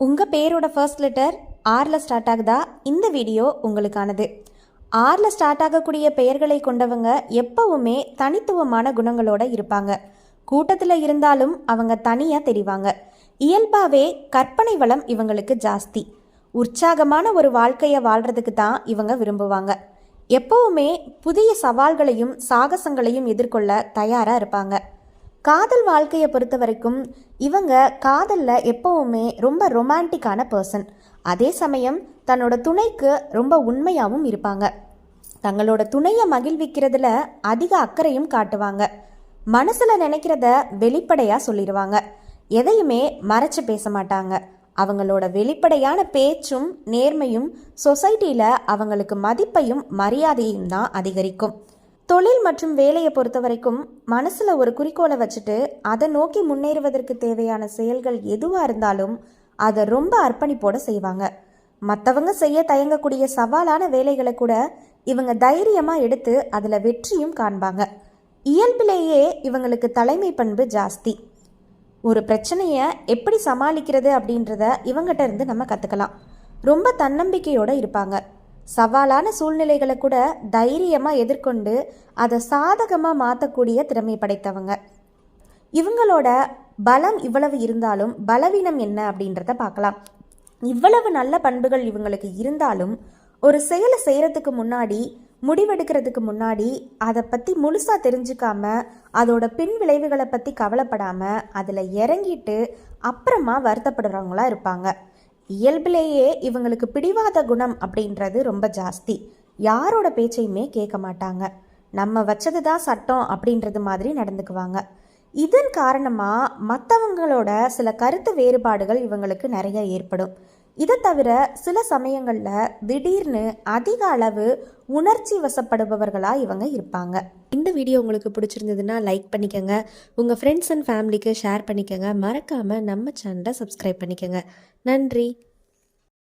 உங்கள் பேரோட first letter ஆரில் start ஆகுதா? இந்த வீடியோ உங்களுக்கானது. ஆரில் ஸ்டார்ட் ஆகக்கூடிய பெயர்களை கொண்டவங்க எப்பவுமே தனித்துவமான குணங்களோட இருப்பாங்க. கூட்டத்தில் இருந்தாலும் அவங்க தனியாக தெரிவாங்க. இயல்பாகவே கற்பனை வளம் இவங்களுக்கு ஜாஸ்தி. உற்சாகமான ஒரு வாழ்க்கையை வாழ்கிறதுக்கு தான் இவங்க விரும்புவாங்க. எப்பவுமே புதிய சவால்களையும் சாகசங்களையும் எதிர்கொள்ள தயாராக இருப்பாங்க. காதல் வாழ்க்கையை பொறுத்த வரைக்கும் இவங்க காதலில் எப்பவுமே ரொம்ப ரொமான்டிக்கான பர்சன் அதே சமயம் தன்னோட துணைக்கு ரொம்ப உண்மையாகவும் இருப்பாங்க. தங்களோட துணையை மகிழ்விக்கிறதுல அதிக அக்கறையும் காட்டுவாங்க. மனசில் நினைக்கிறத வெளிப்படையாக சொல்லிடுவாங்க எதையுமே மறைச்சு பேச மாட்டாங்க. அவங்களோட வெளிப்படையான பேச்சும் நேர்மையும் சொசைட்டியில் அவங்களுக்கு மதிப்பையும் மரியாதையும் தான் அதிகரிக்கும். தொழில் மற்றும் வேலையை பொறுத்த வரைக்கும் மனசில் ஒரு குறிக்கோளை வச்சுட்டு அதை நோக்கி முன்னேறுவதற்கு தேவையான செயல்கள் எதுவாக இருந்தாலும் அதை ரொம்ப அர்ப்பணிப்போட செய்வாங்க. மற்றவங்க செய்ய தயங்கக்கூடிய சவாலான வேலைகளை கூட இவங்க தைரியமாக எடுத்து அதில் வெற்றியும் காண்பாங்க. இயல்பிலேயே இவங்களுக்கு தலைமை பண்பு ஜாஸ்தி. ஒரு பிரச்சனையை எப்படி சமாளிக்கிறது அப்படின்றத இவங்ககிட்ட இருந்து நம்ம கற்றுக்கலாம் ரொம்ப தன்னம்பிக்கையோடு இருப்பாங்க. சவாலான சூழ்நிலைகளை கூட தைரியமாக எதிர்கொண்டு அதை சாதகமாக மாற்றக்கூடிய திறமை படைத்தவங்க. இவங்களோட பலம் இவ்வளவு இருந்தாலும் பலவீனம் என்ன அப்படின்றத பார்க்கலாம். இவ்வளவு நல்ல பண்புகள் இவங்களுக்கு இருந்தாலும் ஒரு செயலை செய்கிறதுக்கு முன்னாடி முடிவெடுக்கிறதுக்கு முன்னாடி அதை பற்றி முழுசாக தெரிஞ்சுக்காம அதோட பின் விளைவுகளை பற்றி கவலைப்படாமல் அதில் இறங்கிட்டு அப்புறமா வருத்தப்படுறவங்களா இருப்பாங்க. இயல்பிலேயே இவங்களுக்கு பிடிவாத குணம் அப்படின்றது ரொம்ப ஜாஸ்தி. யாரோட பேச்சையுமே கேட்க மாட்டாங்க. நம்ம வச்சது தான் சட்டம் அப்படின்றது மாதிரி நடந்துக்குவாங்க. இதன் காரணமாக மற்றவங்களோட சில கருத்து வேறுபாடுகள் இவங்களுக்கு நிறைய ஏற்படும். இதை தவிர சில சமயங்களில் திடீர்னு அதிக அளவு உணர்ச்சி வசப்படுபவர்களாக இவங்க இருப்பாங்க. இந்த வீடியோ உங்களுக்கு பிடிச்சிருந்ததுன்னா லைக் பண்ணிக்கோங்க. உங்கள் ஃப்ரெண்ட்ஸ் அண்ட் ஃபேமிலிக்கு ஷேர் பண்ணிக்கோங்க. மறக்காமல் நம்ம சேனலை சப்ஸ்கிரைப் பண்ணிக்கோங்க. நன்றி.